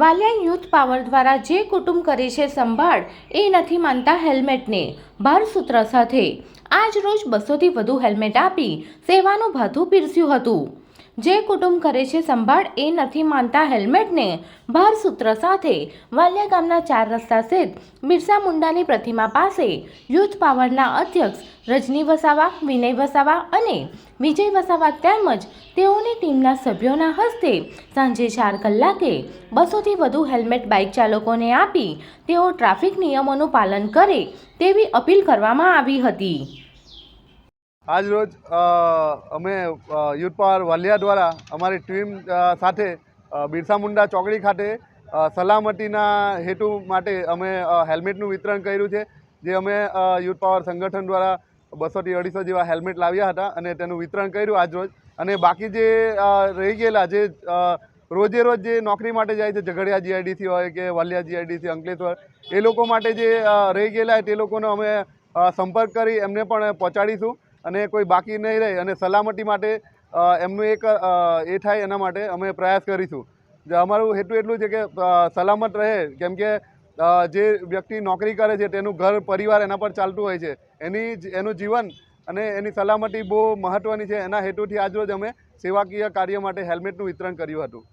Valia youth power દ્વારા જે કુટુંબ કરે છે સંભાળ, એ નથી માનતા હેલ્મેટને. ભારસૂત્ર સાથે, આજ રોજ બસોથી વધુ હેલ્મેટ આપી, સેવાનું ભાથું પીરસ્યું હતું. જે કુટુંબ કરે છે સંભાળ એ નથી માનતા હેલ્મેટને. ભારસૂત્ર સાથે વાલિયા ગામના ચાર રસ્તા સ્થિત બિરસા મુંડાની પ્રતિમા પાસે યુથ પાવરના અધ્યક્ષ રજની વસાવા, વિનય વસાવા અને વિજય વસાવા તેમજ તેઓની ટીમના સભ્યોના હસ્તે સાંજે ચાર કલાકે બસોથી વધુ હેલ્મેટ બાઇક ચાલકોને આપી તેઓ ટ્રાફિક નિયમોનું પાલન કરે તેવી અપીલ કરવામાં આવી હતી. આજ રોજ અમે યુથ પાવર વાલિયા દ્વારા અમારી ટીમ સાથે બિરસા મુંડા ચોકડી ખાતે સલામતીના હેતુ માટે અમે હેલ્મેટનું વિતરણ કર્યું છે, જે અમે યુથ પાવર સંગઠન દ્વારા બસોથી અઢીસો જેવા હેલ્મેટ લાવ્યા હતા અને તેનું વિતરણ કર્યું આજ રોજ અને બાકી જે રહી ગયેલા જે રોજે રોજ જે નોકરી માટે જાય છે, ઝઘડિયા જીઆઈડીસી હોય કે વાલિયા જીઆઈડીસી, અંકલેશ્વર, એ લોકો માટે જે રહી ગયેલા તે લોકોનો અમે સંપર્ક કરી, એમને પણ પહોંચાડીશું. અને કોઈ બાકી નહીં રહે અને સલામતી માટે એમનું એક એ થાય એના માટે અમે પ્રયાસ કરીશું. અમારું હેતુ એટલું છે કે સલામત રહે. કેમ કે જે વ્યક્તિ નોકરી કરે છે તેનું ઘર, પરિવાર એના પર ચાલતું હોય છે. એની એનું જીવન અને એની સલામતી બહુ મહત્ત્વની છે. એના હેતુથી આજરોજ અમે સેવાકીય કાર્ય માટે હેલ્મેટનું વિતરણ કર્યું હતું.